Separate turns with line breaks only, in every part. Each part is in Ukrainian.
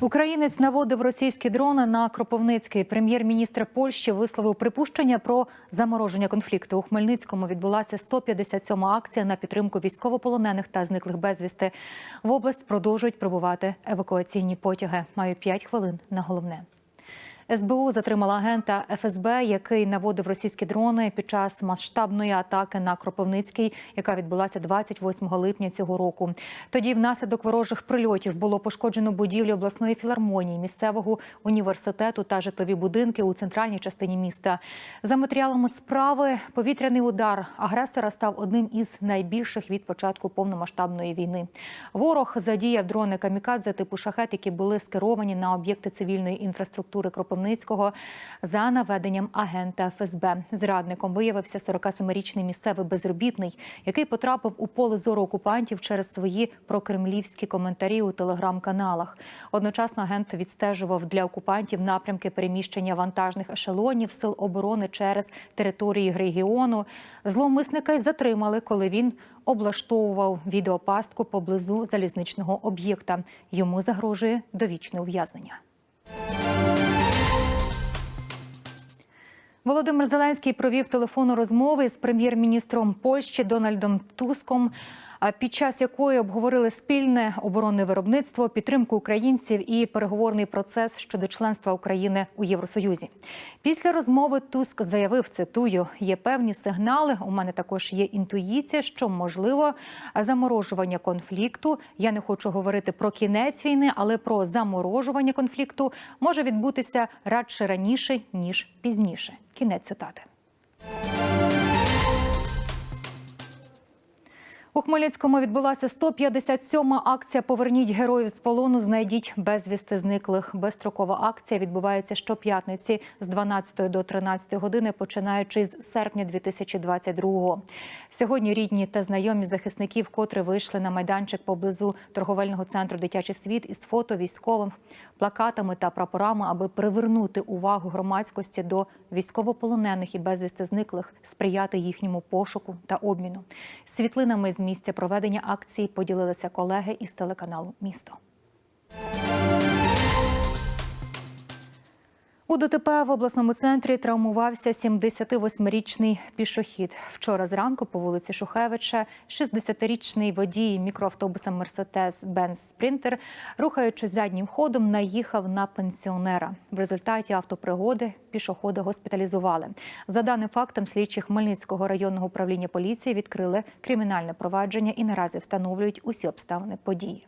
Українець наводив російські дрони на Кропивницький. Прем'єр-міністр Польщі висловив припущення про замороження конфлікту. У Хмельницькому відбулася 157-ма акція на підтримку військовополонених та зниклих безвісти. В область продовжують прибувати евакуаційні потяги. Маю 5 хвилин на головне. СБУ затримала агента ФСБ, який наводив російські дрони під час масштабної атаки на Кропивницький, яка відбулася 28 липня цього року. Тоді, внаслідок ворожих прильотів, було пошкоджено будівлі обласної філармонії, місцевого університету та житлові будинки у центральній частині міста. За матеріалами справи, повітряний удар агресора став одним із найбільших від початку повномасштабної війни. Ворог задіяв дрони камікадзе типу шахет, які були скеровані на об'єкти цивільної інфраструктури Кропивницького за наведенням агента ФСБ. Зрадником виявився 47-річний місцевий безробітний, який потрапив у поле зору окупантів через свої прокремлівські коментарі у телеграм-каналах. Одночасно агент відстежував для окупантів напрямки переміщення вантажних ешелонів сил оборони через території регіону. Зловмисника й затримали, коли він облаштовував відеопастку поблизу залізничного об'єкта. Йому загрожує довічне ув'язнення. Володимир Зеленський провів телефонну розмови з прем'єр-міністром Польщі Дональдом Туском, під час якої обговорили спільне оборонне виробництво, підтримку українців і переговорний процес щодо членства України у Євросоюзі. Після розмови Туск заявив: цитую: є певні сигнали. У мене також є інтуїція, що можливо заморожування конфлікту. Я не хочу говорити про кінець війни, але про заморожування конфлікту може відбутися радше раніше ніж пізніше. Кінець цитати. У Хмельницькому відбулася 157-ма акція Поверніть героїв з полону, знайдіть безвісти зниклих. Безстрокова акція відбувається щоп'ятниці з 12 до 13 години, починаючи з серпня 2022-го. Сьогодні рідні та знайомі захисників, котрі вийшли на майданчик поблизу торговельного центру Дитячий світ із фото військовим, плакатами та прапорами, аби привернути увагу громадськості до військовополонених і безвісти зниклих, сприяти їхньому пошуку та обміну. Світлинами з місця проведення акції поділилися колеги із телеканалу Місто. У ДТП в обласному центрі травмувався 78-річний пішохід. Вчора зранку по вулиці Шухевича 60-річний водій мікроавтобуса Мерседес Бенз Спринтер, рухаючись заднім ходом, наїхав на пенсіонера. В результаті автопригоди пішохода госпіталізували. За даним фактом, слідчі Хмельницького районного управління поліції відкрили кримінальне провадження і наразі встановлюють усі обставини події.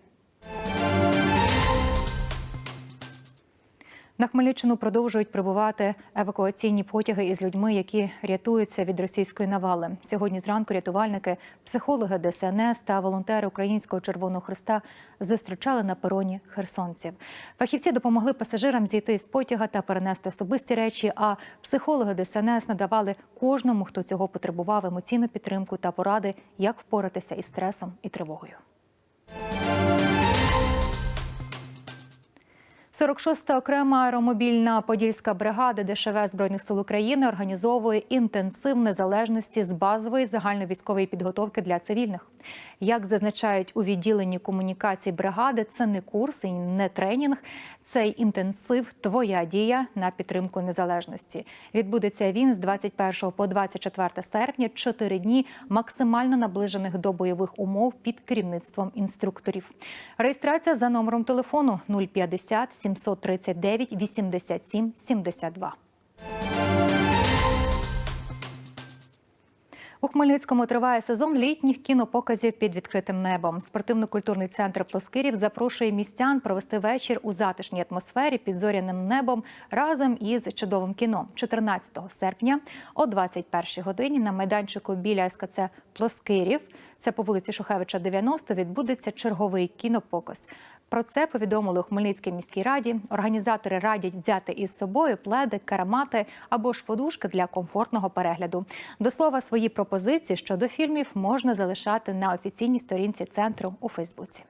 На Хмельниччину продовжують прибувати евакуаційні потяги із людьми, які рятуються від російської навали. Сьогодні зранку рятувальники, психологи ДСНС та волонтери Українського Червоного Христа зустрічали на пероні херсонців. Фахівці допомогли пасажирам зійти з потяга та перенести особисті речі. А психологи ДСНС надавали кожному, хто цього потребував, емоційну підтримку та поради, як впоратися із стресом і тривогою. 46-та окрема аеромобільна подільська бригада ДШВ збройних сил України організовує інтенсив незалежності з базової загальновійськової підготовки для цивільних. Як зазначають у відділенні комунікацій бригади, це не курс і не тренінг, цей інтенсив твоя дія на підтримку незалежності. Відбудеться він з 21 по 24 серпня, чотири дні максимально наближених до бойових умов під керівництвом інструкторів. Реєстрація за номером телефону 050 739 87 72. У Хмельницькому триває сезон літніх кінопоказів під відкритим небом. Спортивно-культурний центр Плоскирів запрошує містян провести вечір у затишній атмосфері під зоряним небом разом із чудовим кіно 14 серпня о 21 годині на майданчику біля СКЦ Плоскирів. Це по вулиці Шухевича, 90, відбудеться черговий кінопоказ. Про це повідомили у Хмельницькій міській раді. Організатори радять взяти із собою пледи, карамати або ж подушки для комфортного перегляду. До слова, свої пропозиції щодо фільмів можна залишати на офіційній сторінці центру у Фейсбуці.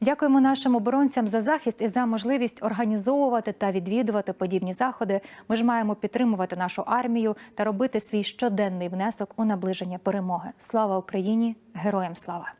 Дякуємо нашим оборонцям за захист і за можливість організовувати та відвідувати подібні заходи. Ми ж маємо підтримувати нашу армію та робити свій щоденний внесок у наближення перемоги. Слава Україні! Героям слава!